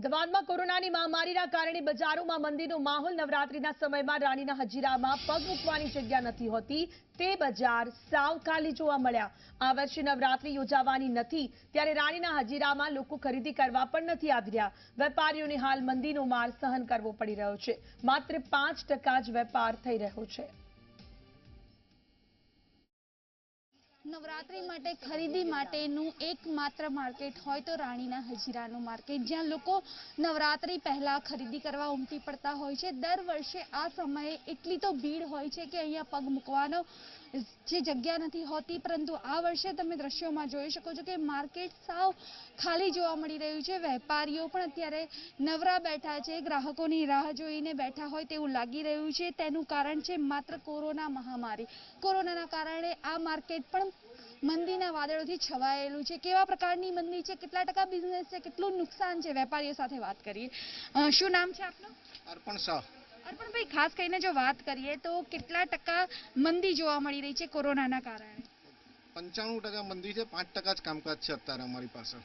અમદાવાદમાં કોરોનાની મહામારીના કારણે બજારોમાં મંદીનો માહોલ નવરાત્રીના સમયમાં રાણીના હજીરામાં પગ મૂકવાની જગ્યા નથી હોતી. તે બજાર સાવ ખાલી જોવા મળ્યા. આ વર્ષે નવરાત્રી યોજાવાની નથી. ત્યારે રાણીના હજીરામાં લોકો ખરીદી કરવા પણ નથી આવી રહ્યા. વેપારીઓને હાલ મંદીનો માર સહન કરવો પડી રહ્યો છે. માત્ર પાંચ જ વેપાર થઈ રહ્યો છે. નવરાત્રી માટે ખરીદી માટેનું એકમાત્ર માર્કેટ હોય તો રાણીના હજીરાનું માર્કેટ, જ્યાં લોકો નવરાત્રી પહેલા ખરીદી કરવા ઉમટી પડતા હોય છે. દર વર્ષે આ સમયે એટલી તો ભીડ હોય છે કે અહીંયા પગ મૂકવાનો જે જગ્યા નથી હોતી, પરંતુ આ વર્ષે તમે દ્રશ્યોમાં જોઈ શકો છો કે માર્કેટ સાવ ખાલી જોવા મળી રહ્યું છે. વેપારીઓ પણ અત્યારે નવરા બેઠા છે, ગ્રાહકોની રાહ જોઈને બેઠા હોય તેવું લાગી રહ્યું છે. તેનું કારણ છે માત્ર કોરોના મહામારી. કોરોનાના કારણે આ માર્કેટ પણ મંદીના વાદળોથી છવાયેલું છે. કેવા પ્રકારની મંદી છે, કેટલા ટકા બિઝનેસ છે, કેટલું નુકસાન છે? વેપારીઓ સાથે વાત કરીએ. શું નામ છે આપનું? અર્પણ શાહ. અર્પણભાઈ ખાસ કરીને જો વાત કરીએ તો કેટલા ટકા મંદી જોવા મળી રહી છે કોરોનાના કારણે? પંચાણું ટકા મંદી છે પાંચ ટકા જ કામકાજ છે અત્યારે અમારી પાસે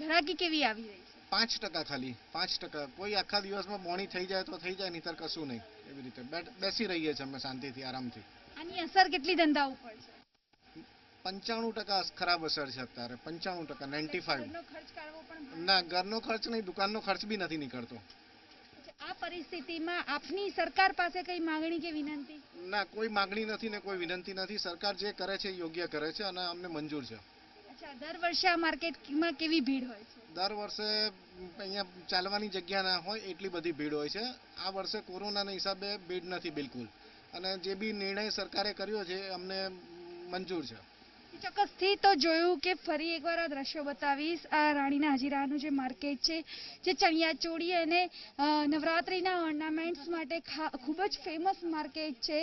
ઘરાકી કેવી આવી રહી છે? પાંચ ટકા ખાલી પાંચ ટકા. કોઈ આખા દિવસમાં બોણી થઈ જાય તો થઈ જાય નહીતર કશું નહીં. એવી રીતે. બેસી રહીએ છીએ અમે શાંતિથી આરામથી. આની અસર કેટલી ધંધા ઉપર છે? પંચાણું ટકા ખરાબ અસર છે અત્યારે. પંચાણું ટકા નાઇન્ટી ફાઈવ ના ઘરનો ખર્ચ નહીં દુકાનનો ખર્ચ બી નથી નીકળતો. પરિસ્થિતિમાં આપની સરકાર પાસે કઈ માંગણી કે વિનંતી? ના કોઈ માંગણી નથી ને કોઈ વિનંતી નથી. સરકાર જે કરે છે યોગ્ય કરે છે અને અમને મંજૂર છે. અચ્છા દર વર્ષે આ માર્કેટમાં કેવી ભીડ હોય છે? દર વર્ષે અહીંયા ચાલવાની જગ્યા ના હોય એટલી બધી ભીડ હોય છે. આ વર્ષે કોરોનાના હિસાબે ભીડ નથી બિલકુલ. અને જે બી નિર્ણય સરકારે કર્યો છે અમને મંજૂર છે. ચોક્કસથી તો જોયું કે ફરી એકવાર આ દ્રશ્યો બતાવીશ. આ રાણીના હજીરાનું જે માર્કેટ છે, જે ચણિયા ચોળી અને નવરાત્રિના ઓર્નામેન્ટ્સ માટે ખૂબ જ ફેમસ માર્કેટ છે.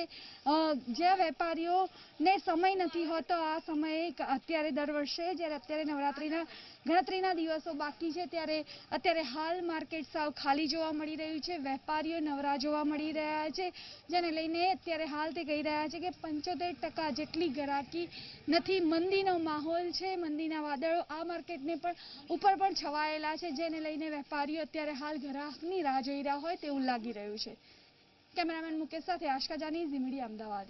જ્યાં વેપારીઓને સમય નથી હોતો. આ સમયે અત્યારે દર વર્ષે જ્યારે અત્યારે નવરાત્રિના ગણતરીના દિવસો બાકી છે ત્યારે અત્યારે હાલ માર્કેટ સાવ ખાલી જોવા મળી રહ્યું છે. વેપારીઓ નવરા જોવા મળી રહ્યા છે, જેને લઈને અત્યારે હાલ તે કહી રહ્યા છે કે પંચોતેર ટકા જેટલી ગરાકી નથી. મંદીનો માહોલ છે, મંદીના વાદળો આ માર્કેટને પણ ઉપર પણ છવાયેલા છે, જેને લઈને વેપારીઓ અત્યારે હાલ ગ્રાહકની રાહ જોઈ રહ્યા હોય તેવું લાગી રહ્યું છે. કેમેરામેન મુકેશ સાથે આશકા જાની, ઝી અમદાવાદ.